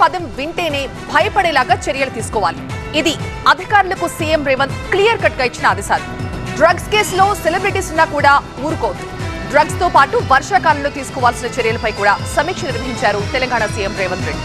పదం వింటేనే భయపడేలాగా చర్యలు తీసుకోవాలి. ఇది అధికారులకు సీఎం రేవంత్ క్లియర్ కట్గా ఇచ్చిన ఆదేశాలు. డ్రగ్స్ కేసులో సెలబ్రిటీస్ ఉన్నా కూడా ఊరుకోవద్దు. డ్రగ్స్తో పాటు వర్షాకాలంలో తీసుకోవాల్సిన చర్యలపై కూడా సమీక్ష నిర్వహించారు తెలంగాణ సీఎం రేవంత్ రెడ్డి.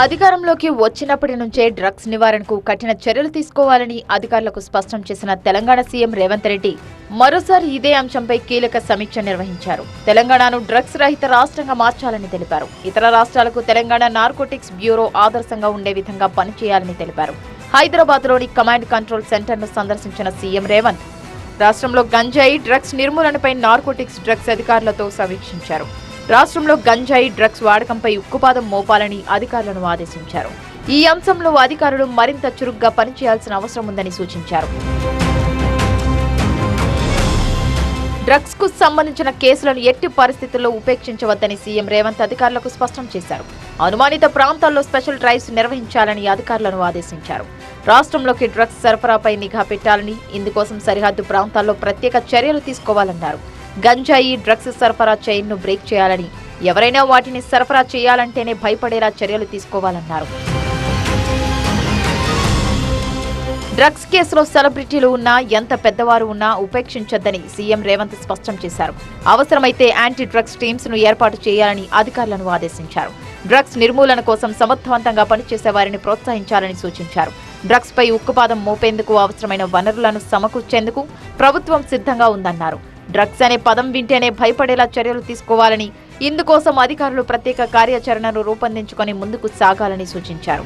అధికారంలోకి వచ్చినప్పటి నుంచే డ్రగ్స్ నివారణకు కఠిన చర్యలు తీసుకోవాలని అధికారులకు స్పష్టం చేసిన తెలంగాణ సీఎం రేవంత్ రెడ్డి మరోసారి ఇదే అంశంపై కీలక సమీక్ష నిర్వహించారు. తెలంగాణను డ్రగ్స్ రహిత రాష్ట్రంగా మార్చాలని తెలిపారు. ఇతర రాష్ట్రాలకు తెలంగాణ నార్కోటిక్స్ బ్యూరో ఆదర్శంగా ఉండే విధంగా పనిచేయాలని తెలిపారు. హైదరాబాద్లోని కమాండ్ కంట్రోల్ సెంటర్ను సందర్శించిన సీఎం రేవంత్ రాష్ట్రంలో గంజాయి డ్రగ్స్ నిర్మూలనపై నార్కోటిక్స్ డ్రగ్స్ అధికారులతో సమీక్షించారు. రాష్ట్రంలో గంజాయి డ్రగ్స్ వాడకంపై ఉక్కుపాదం మోపాలని అధికారులను ఆదేశించారు. ఈ అంశంలో అధికారులు మరింత చురుగ్గా పనిచేయాల్సిన అవసరం ఉందని సూచించారు. డ్రగ్స్కు సంబంధించిన కేసులను ఎట్టి పరిస్థితుల్లో ఉపేక్షించవద్దని సీఎం రేవంత్ అధికారులకు స్పష్టం చేశారు. అనుమానిత ప్రాంతాల్లో స్పెషల్ డ్రైవ్స్ నిర్వహించాలని అధికారులను ఆదేశించారు. రాష్ట్రంలోకి డ్రగ్స్ సరఫరాపై నిఘా పెట్టాలని ఇందుకోసం సరిహద్దు ప్రాంతాల్లో ప్రత్యేక చర్యలు తీసుకోవాలన్నారు. గంజాయి డ్రగ్స్ సరఫరా చైన్ను బ్రేక్ చేయాలని. ఎవరైనా వాటిని సరఫరా చేయాలంటేనే భయపడేలా చర్యలు తీసుకోవాలన్నారు. డ్రగ్స్ కేసులో సెలబ్రిటీలు ఉన్నా ఎంత పెద్దవారు ఉన్నా ఉపేక్షించొద్దని సీఎం రేవంత్ స్పష్టం చేశారు. అవసరమైతే యాంటీ డ్రగ్స్ టీమ్స్ను ఏర్పాటు చేయాలని అధికారులను ఆదేశించారు. డ్రగ్స్ నిర్మూలన కోసం సమర్థవంతంగా పనిచేసే వారిని ప్రోత్సహించాలని సూచించారు. డ్రగ్స్ పై ఉక్కుపాదం మోపేందుకు అవసరమైన వనరులను సమకూర్చేందుకు ప్రభుత్వం సిద్ధంగా ఉందన్నారు. డ్రగ్స్ అనే పదం వింటేనే భయపడేలా చర్యలు తీసుకోవాలని ఇందుకోసం అధికారులు ప్రత్యేక కార్యాచరణను రూపొందించుకొని ముందుకు సాగాలని సూచించారు.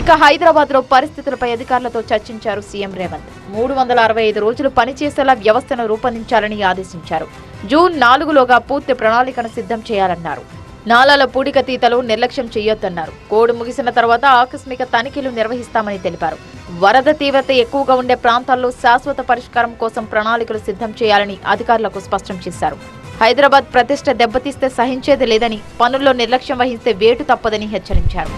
ఇక హైదరాబాద్లో పరిస్థితులపై అధికారులతో చర్చించారు సీఎం రేవంత్. మూడు వందల అరవై ఐదు రోజులు పనిచేసేలా వ్యవస్థను రూపొందించాలని ఆదేశించారు. జూన్ నాలుగులోగా పూర్తి ప్రణాళికను సిద్ధం చేయాలన్నారు. నాలాల పూడికతీతలు నిర్లక్ష్యం చేయొద్దన్నారు. కోడ్ ముగిసిన తర్వాత ఆకస్మిక తనిఖీలు నిర్వహిస్తామని తెలిపారు. వరద తీవ్రత ఎక్కువగా ఉండే ప్రాంతాల్లో శాశ్వత పరిష్కారం కోసం ప్రణాళికలు సిద్ధం చేయాలని అధికారులకు స్పష్టం చేశారు. హైదరాబాద్ ప్రతిష్ట దెబ్బతీస్తే సహించేది లేదని పనుల్లో నిర్లక్ష్యం వహిస్తే వేటు తప్పదని హెచ్చరించారు.